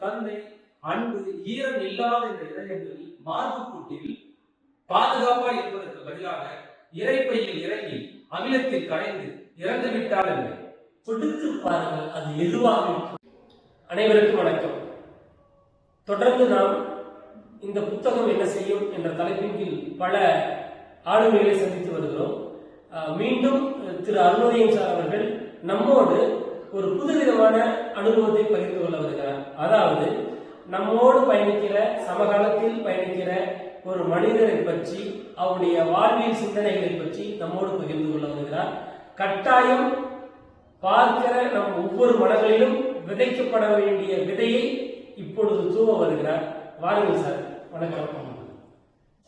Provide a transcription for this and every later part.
கருணை அன்பு ஈரம் இல்லாத இந்த இதயங்கள் மார்பு கூட்டில் பாதுகாப்பாக இருப்பதற்கு பதிலாக இறைப்பையில் இறங்கி அமிலத்தில் கரைந்து இறந்து விட்டால் கொடுத்து பாருங்கள் அது எதுவாக இருக்கும். அனைவருக்கும் வணக்கம். தொடர்ந்து நாம் இந்த புத்தகம் என்ன செய்யும் என்ற தலைப்பின் கீழ் பல ஆளுமைகளை சந்தித்து வருகிறோம். மீண்டும் திரு அருணோதயம் சார் அவர்கள் நம்மோடு ஒரு புதுவிதமான அனுபவத்தை பகிர்ந்து கொள்ள வருகிறார். அதாவது நம்மோடு பயணிக்கிற சமகாலத்தில் பயணிக்கிற ஒரு மனிதரை பற்றி அவருடைய வாழ்வியல் சிந்தனைகளை பற்றி நம்மோடு பகிர்ந்து கொள்ள வருகிறார். கட்டாயம் பார்க்கிற நம் ஒவ்வொரு மனங்களிலும் விதைக்கப்பட வேண்டிய விதையை இப்பொழுது தூவ வருகிறார். வாருங்கள் சார் வணக்கம்.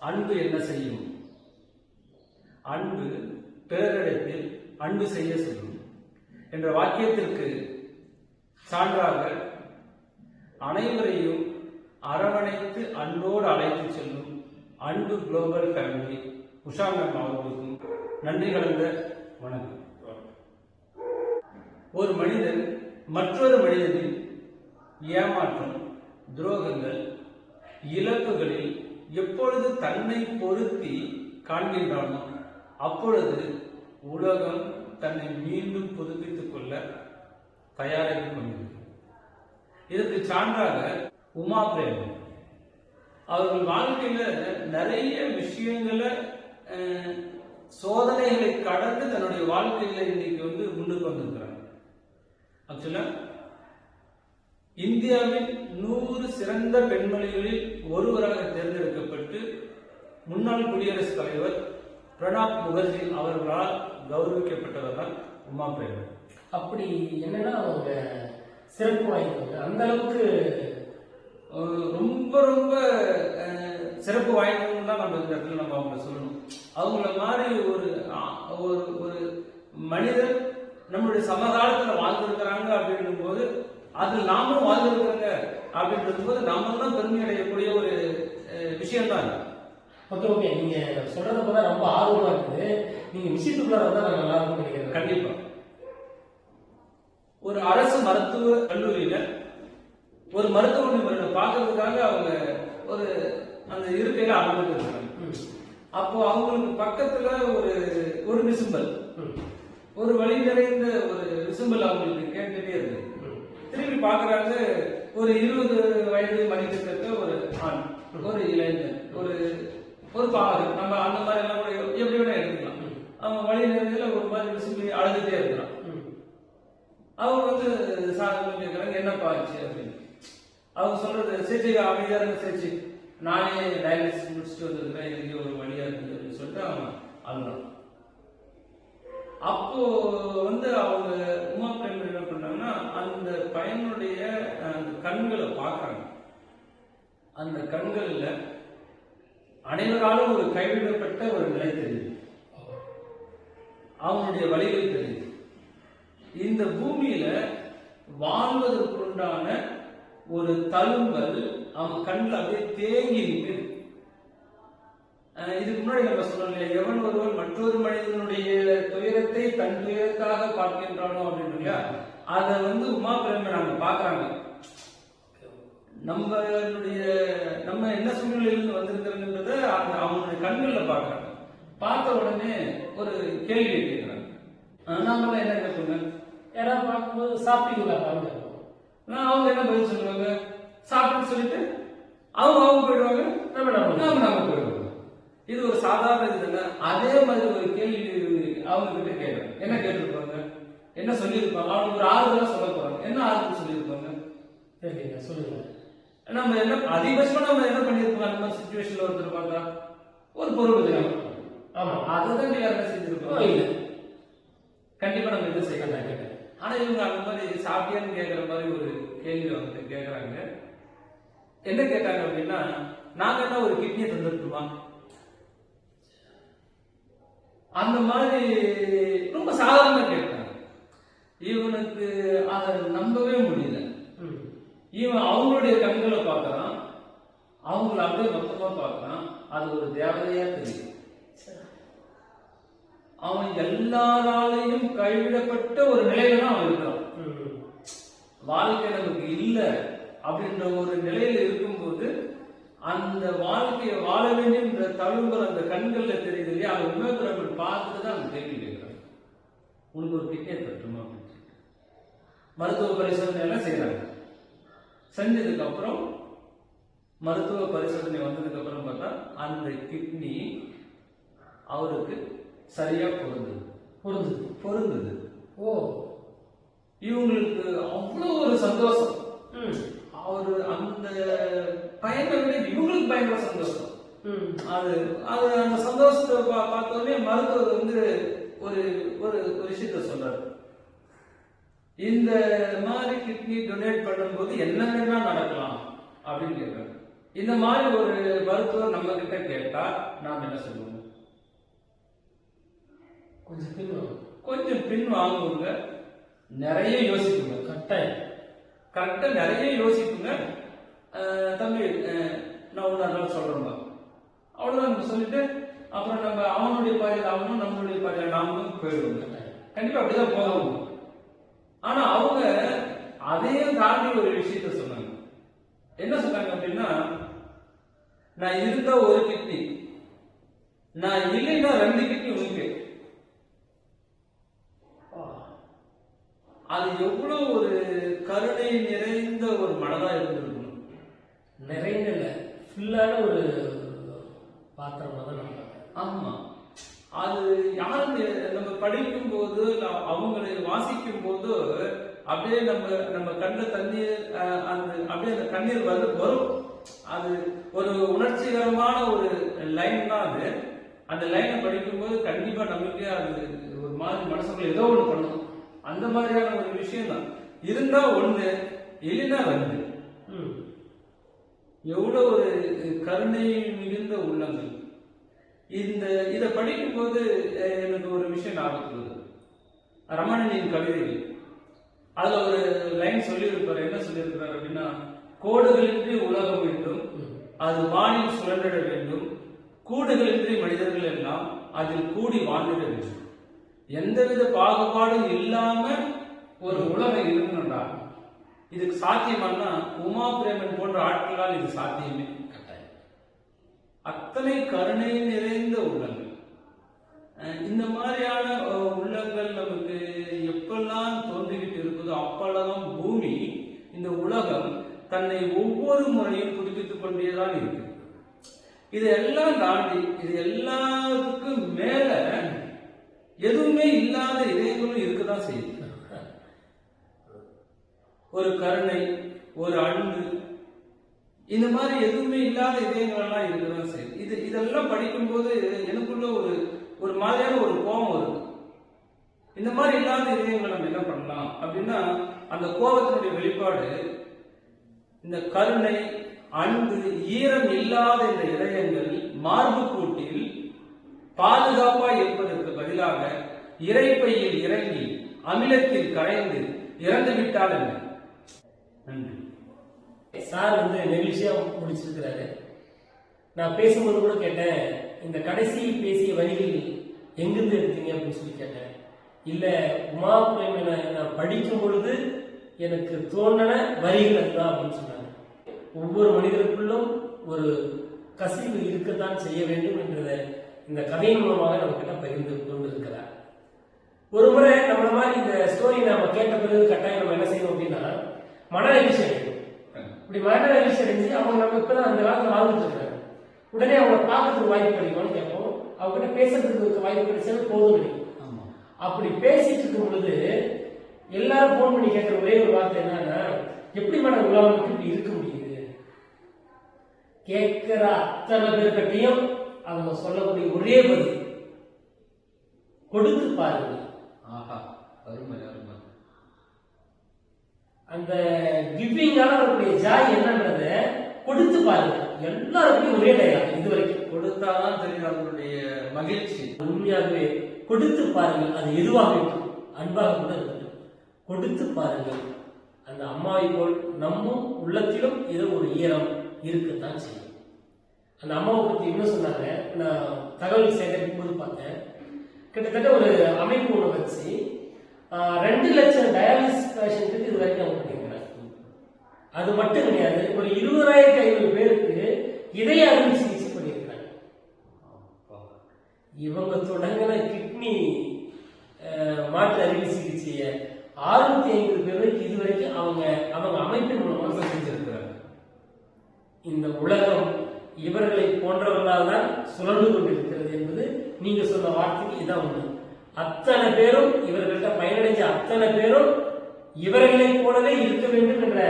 அன்பு என்ன செய்யும்? அன்பு பேரிடத்தில் அன்பு செய்ய சொல்லும். என்ற வாக்கியத்திற்கு சான்றாக அனைவரையும் அரவணைத்து அன்போடு அழைத்து செல்லும் அன்பு குளோபல் ஃபேமிலி உஷா மேம் அவர்களுக்கும் நன்றி கலந்த வணக்கம். ஒரு மனிதன் மற்றொரு மனிதனின் ஏமாற்றம் துரோகங்கள் இழப்புகளில் எப்பொழுது தன்னை பொருத்தி காண்கின்றானோ அப்பொழுது உலகம் தன்னை மீண்டும் புதுப்பித்துக் கொள்ள தயாராகி கொண்டிருக்கிறது இதற்கு சான்றாக உமா பிரேமம். அவர்கள் வாழ்க்கையில நிறைய விஷயங்களை அஹ், சோதனைகளை கடந்து தன்னுடைய வாழ்க்கையில இன்னைக்கு வந்து முன்னுக்கு வந்திருக்கிறாங்க ஆக்சுவலா இந்தியாவின் நூறு சிறந்த பெண்மணிகளில் ஒருவராக தேர்ந்தெடுக்கப்பட்டு முன்னாள் குடியரசுத் தலைவர் பிரணாப் முகர்ஜி அவர்களால் கௌரவிக்கப்பட்டவர் தான் உமா பிரேமம் அப்படி என்னன்னா அவங்க சிறப்பு வாய்ந்தவங்க. அந்த அளவுக்கு ரொம்ப ரொம்ப சிறப்பு வாய்ந்தவங்க தான் நம்ம இந்த இடத்துல நம்ம அவங்கள சொல்லணும். அவங்கள மாதிரி ஒரு ஒரு ஒரு மனிதர் நம்மளுடைய சமகாலத்துல வாழ்ந்திருக்கிறாங்க அப்படின்னும் போது அதில் நாமளும் வாழ்ந்திருக்கிறோங்க. அப்படின்றது போது நாம தான் பெருமை அடையக்கூடிய ஒரு விஷயம் தான் ஓகே ஓகே நீங்க சொல்றத பார்த்தா ரொம்ப ஆர்வமா இருக்குது. நீங்க விஷயத்துக்குள்ள வந்தா நான் நல்லா இருக்கும் நினைக்கிறேன். கண்டிப்பா. ஒரு அரசு மருத்துவ கல்லூரியில ஒரு மருத்துவ நிபுணரை பார்க்கறதுக்காக அவங்க ஒரு அந்த இருக்கையில ம், அப்போ அவங்களுக்கு பக்கத்துல ஒரு ஒரு விசும்பல். ஒரு வழி நிறைந்த ஒரு விசும்பல் அவங்களுக்கு கேட்டுட்டே இருக்கு. திரும்பி பார்க்கறாங்க ஒரு இருபது வயது மதிக்கத்தக்க ஒரு ஆண் ஒரு இளைஞர் ஒரு ஒரு பாகு நம்ம அந்த மாதிரி எல்லாம் கூட எப்படி வேணா எடுத்துக்கலாம். அவன் வழி நிறைந்ததுல ஒரு மாதிரி விசும்பி அழுதுட்டே இருக்கிறான். அவங்க வந்து சாதனை கேட்கறாங்க என்னப்பா ஆச்சு? அப்படின்னு. அவங்க சொல்றது சேச்சி அமைதியா இருங்க சேச்சி. நானே டயாலிசிஸ் முடிச்சுட்டு வந்திருக்கிறேன். எனக்கு ஒரு வழியா இருக்குது அப்படின்னு சொல்லிட்டு அவன் அழுறான் அப்போ வந்து அவங்க உமா பிரேமர் என்ன பண்றாங்கன்னா அந்த பையனுடைய அந்த கண்களை பார்க்கறாங்க. அந்த கண்கள்ல அனைவராலும் ஒரு கைவிடப்பட்ட ஒரு நிலை தெரியுது. அவனுடைய வழிகள் தெரியுது. இந்த பூமியில வாழ்வதற்குண்டான ஒரு தழும்பல் அவன் கண்ணில் அப்படியே தேங்கி நிற்குது இதுக்கு முன்னாடி நம்ம சொன்னோம் இல்லையா எவன் ஒருவன் மற்றொரு மனிதனுடைய துயரத்தை தன் துயரத்தாக பார்க்கின்றானோ அப்படின்னு இல்லையா? அதை வந்து உமா பிரம்மன் அவங்க பாக்குறாங்க நம்மளுடைய நம்ம என்ன சூழ்நிலையிலிருந்து வந்திருக்கிறோன்றத அந்த அவனுடைய கண்கள்ல பாக்குறாங்க பார்த்த உடனே ஒரு கேள்வி கேட்கிறாங்க. நாமெல்லாம் என்ன கேட்போங்க யாராவது பார்க்கும்போது சாப்பிட்டீங்களா பாருங்க. நான் அவங்க என்ன பதில் சொல்லுவாங்க? சாப்பிட்டு சொல்லிட்டு அவங்க அவங்க போயிடுவாங்க நம்ம நம்ம நாம நாம போயிடுவோம். இது ஒரு சாதாரண இது இல்ல அதே மாதிரி ஒரு கேள்வி அவங்க கிட்ட கேட்கறேன் என்ன கேட்டிருப்பாங்க? என்ன சொல்லியிருப்பாங்க? அவங்க ஒரு ஆறுதலா சொல்ல போறாங்க. என்ன ஆறுதல் சொல்லியிருப்பாங்க? தெரியல சொல்லுங்க. நம்ம என்ன அதிகபட்சமா நம்ம என்ன பண்ணியிருப்போம் அந்த மாதிரி சுச்சுவேஷன்ல ஒருத்தர் பார்த்தா ஒரு பொருள் வச்சிருக்காங்க ஆமா. அதை தான் யாரும் ஓ, செஞ்சிருப்போம் இல்ல. கண்டிப்பா நம்ம எதுவும் செய்ய கேட்டேன். ஆனா இவங்க அந்த மாதிரி சாப்பிட்டியான்னு கேட்கிற மாதிரி ஒரு கேள்வி வந்து கேட்கறாங்க என்ன கேட்டாங்க அப்படின்னா நாங்க என்ன ஒரு கிட்னியை தந்துருக்குமா? அந்த மாதிரி ரொம்ப சாதாரணமா கேட்டாங்க. இவனுக்கு அதை நம்பவே முடியல. ம். இவன் அவங்களுடைய கண்களை பார்க்கறான். அவங்கள அப்படியே மொத்தமா பார்க்கறான். அது ஒரு தேவதையா தெரியும். அவன் எல்லாராலையும் கைவிடப்பட்ட ஒரு நிலையில தான் அவன் இருக்கிறான். வாழ்க்கை நமக்கு இல்லை அப்படின்ற ஒரு நிலையில இருக்கும்போது அந்த வாழ்க்கையை வாழ வேண்டிய தழும்புற அந்த கண்கள்ல தெரியுது இல்லையா? அவன் உணர்கிறவங்க பார்த்துட்டு தான் அவன் கேள்வி கேட்கிறான் உனக்கு ஒரு டிக்கெட் தட்டுமா அப்படின்னு மருத்துவ பரிசோதனை எல்லாம் செய்யறாங்க செஞ்சதுக்கு அப்புறம் மருத்துவ பரிசோதனை வந்ததுக்கு அப்புறம் பார்த்தா அந்த கிட்னி அவருக்கு சரியா பொருந்தது. பொருந்தது. பொருந்தது. ஓ. இவங்களுக்கு அவ்வளோ ஒரு சந்தோஷம். அவரு அந்த பையனை விட இவங்களுக்கு பயங்கர சந்தோஷம். அது அது அந்த சந்தோஷத்தை பா- பார்த்த உடனே மருத்துவர் வந்து ஒரு ஒரு ஒரு விஷயத்த சொல்றாரு. இந்த மாதிரி கிட்னி டொனேட் பண்ணும்போது என்னென்னலாம் நடக்கலாம் அப்படின்னு கேட்கிறாரு இந்த மாதிரி ஒரு மருத்துவர் நம்ம கிட்ட கேட்டா நாம் என்ன சொல்லுவோம்? கொஞ்சம் பின்வாங்க கொஞ்சம் பின் வாங்குவங்க நிறைய யோசிக்குங்க. கட்டாயம். கரெக்டா நிறைய யோசிப்புங்க அஹ் தம்பி நான் ஒன்று அதனால சொல்றேன்பா அவ்வளவுதான் நம்ம சொல்லிட்டு அப்புறம் நம்ம அவனுடைய பாதையில் அவனும் நம்மளுடைய பாதையில் நாமளும் போயிடுவோங்க கண்டிப்பா அப்படிதான் போகணும் ஆனா அவங்க அதையும் தாண்டி ஒரு விஷயத்த சொன்னாங்க. என்ன சொன்னாங்க அப்படின்னா நான் இருந்தா ஒரு கிட்னி நான் இல்லைன்னா ரெண்டு கிட்னி உனக்கு அது எவ்வளவு ஒரு கருணை நிறைந்த ஒரு மனதா இருந்திருக்கணும். நிறைந்த ஃபுல்லான ஒரு பாத்திரமா தான் நம்ம ஆமா. அது யாரு நம்ம படிக்கும் போது அவங்களை வாசிக்கும் போது அப்படியே நம்ம நம்ம கண்ணில் தண்ணீர் அந்த அப்படியே அந்த கண்ணீர் வந்து வரும். அது ஒரு உணர்ச்சிகரமான ஒரு லைன் தான் அது. அந்த லைனை படிக்கும்போது கண்டிப்பா நமக்கே அது ஒரு மாதிரி மனசுக்குள்ள ஏதோ ஒன்று பண்ணணும் அந்த மாதிரியான ஒரு விஷயம் தான் இருந்தா ஒண்ணு இல்லைன்னா வந்து ம். ஒரு கருணை மிகுந்த உள்ளங்கள். இந்த இதை படிக்கும்போது எனக்கு ஒரு விஷயம் ஞாபகத்துக்கு வருது. ரமணனின் கவிதைகள். அதுல ஒரு லைன் சொல்லியிருப்பார். என்ன சொல்லியிருக்கிறார் அப்படின்னா கோடுகளின்றி உலகம் வேண்டும் அது வானில் சுழன்றிட வேண்டும். கூடுகளின்றி மனிதர்கள் எல்லாம் அதில் கூடி வாழ்ந்துட வேண்டும். எந்தவித பாகுபாடும் இல்லாம ஒரு உலகம் இருக்கணும்டா. இதுக்கு சாத்தியமானா உமா பிரேமன் போன்ற ஆட்களால் இது சாத்தியமே. கட்டாயம் அத்தனை கருணை நிறைந்த உள்ளங்கள். இந்த மாதிரியான உள்ளங்கள் நமக்கு எப்பெல்லாம் தோன்றிக்கிட்டு பூமி இந்த உலகம் தன்னை ஒவ்வொரு முறையும் புதுப்பித்துக் கொண்டேதான் இருக்கு. இது எல்லாம் தாண்டி இது எல்லாத்துக்கும் மேல எதுவுமே இல்லாத இதயங்களும் இருக்கதான் செய்யுது. ஒரு கருணை ஒரு அன்பு இந்த மாதிரி எதுவுமே இல்லாத இதயங்கள் எல்லாம் இருக்கதான் செய்யுது. இது இதெல்லாம் படிக்கும்போது எனக்குள்ள ஒரு ஒரு மாதிரியான ஒரு கோபம் வருது. இந்த மாதிரி இல்லாத இதயங்களை நம்ம என்ன பண்ணலாம் அப்படின்னா அந்த கோபத்தினுடைய வெளிப்பாடு இந்த கருணை அன்பு ஈரம் இல்லாத இந்த இதயங்கள் மார்பு கூட்டில் பாதுகாப்பா இருப்பதற்கு பதிலாக இறைப்பையில் இறங்கி அமிலத்தில் கரைந்து இறந்து விட்டால் என்ன? நன்றி. சார் வந்து நெகிழ்ச்சியா முடிச்சிருக்கிறாரு. நான் பேசும்போது கூட கேட்டேன் இந்த கடைசியில் பேசிய வரிகள் எங்கிருந்து எடுத்தீங்க அப்படின்னு சொல்லி கேட்டேன். இல்லை உமா நான் படிக்கும் பொழுது எனக்கு தோன்றன வரிகள் அதுதான் அப்படின்னு சொன்னாங்க. ஒவ்வொரு மனிதருக்குள்ளும் ஒரு கசிவு இருக்கத்தான் செய்ய வேண்டும் என்றதை இந்த கதையின் மூலமாக நம்ம கிட்ட பகிர்ந்து கொண்டிருக்கிறார். ஒரு முறை நம்மள மாதிரி இந்த ஸ்டோரி நாம கேட்ட பிறகு கட்டாயம் நம்ம என்ன செய்யணும் அப்படின்னா மன நெகிழ்ச்சி அடையணும். இப்படி மன நெகிழ்ச்சி அடைஞ்சு அவங்க நம்ம இப்பதான் அந்த காலத்துல வாழ்ந்துட்டு இருக்காங்க. உடனே அவங்க பார்க்கறதுக்கு வாய்ப்பு கிடைக்கும்னு கேட்போம். அவங்க கிட்ட பேசுறதுக்கு வாய்ப்பு கிடைச்சாலும் போதும் நினைக்கும் அப்படி பேசிட்டு இருக்கும் பொழுது எல்லாரும் ஃபோன் பண்ணி கேட்கிற ஒரே ஒரு வார்த்தை என்னன்னா எப்படி மேடம் உலகம் இப்படி இருக்க முடியுது? கேட்கிற அத்தனை பேர்கிட்டையும் அவங்க சொல்லக்கூடிய ஒரே பதில் கொடுத்து பாருங்க. ஆஹா அருமை அருமை. அந்த கிவிங்கால வரக்கூடிய ஜாய் என்னன்றத கொடுத்து பாருங்க. எல்லாருக்குமே ஒரே டைலாக் இது வரைக்கும். கொடுத்தாதான் தெரியும் அவங்களுடைய மகிழ்ச்சி. உண்மையாகவே கொடுத்து பாருங்கள். அது எதுவாக இருக்கும்? அன்பாக கூட இருக்கட்டும். கொடுத்து பாருங்கள். அந்த அம்மாவை போல் நம்மும் உள்ளத்திலும் ஏதோ ஒரு ஈரம் இருக்கத்தான் செய்யும். அந்த அம்மாவை பற்றி இன்னும் சொன்னாங்க? நான் தகவல் சேகரிக்கும் போது பார்த்தேன். கிட்டத்தட்ட ஒரு அமைப்பு ஒன்று வச்சு ரெண்டு லட்சம் டயாலிசிஸ் பேஷண்ட்டுக்கு இது வரைக்கும் அவங்க பண்ணியிருக்கிறாங்க அது மட்டும் கிடையாது ஒரு இருபதாயிரத்தி ஐநூறு பேருக்கு இதய அறுவை இவங்க தொடங்கின கிட்னி மாற்று அறுவை சிகிச்சையை ஆறுநூத்தி ஐம்பது பேருக்கு இதுவரைக்கும் அவங்க அவங்க அமைப்பின் மூலமாக செஞ்சிருக்கிறாங்க. இந்த உலகம் இவர்களை போன்றவர்களால் தான் சுழன்று கொண்டிருக்கிறது என்பது நீங்க சொன்ன வார்த்தைக்கு இதான் உண்மை. அத்தனை பேரும் இவர்கள்ட்ட பயனடைஞ்ச அத்தனை பேரும் இவர்களைப் போலவே இருக்க வேண்டும் என்ற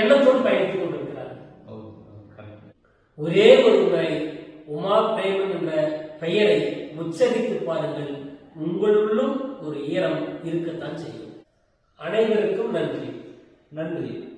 எண்ணத்தோடு பயணித்துக் correct. ஒரே ஒரு முறை உமா பிரேமன் என்ற பெயரை உச்சரித்து பாருங்கள் உங்களுள்ளும் ஒரு ஈரம் இருக்கத்தான் செய்யும். அனைவருக்கும் நன்றி. நன்றி.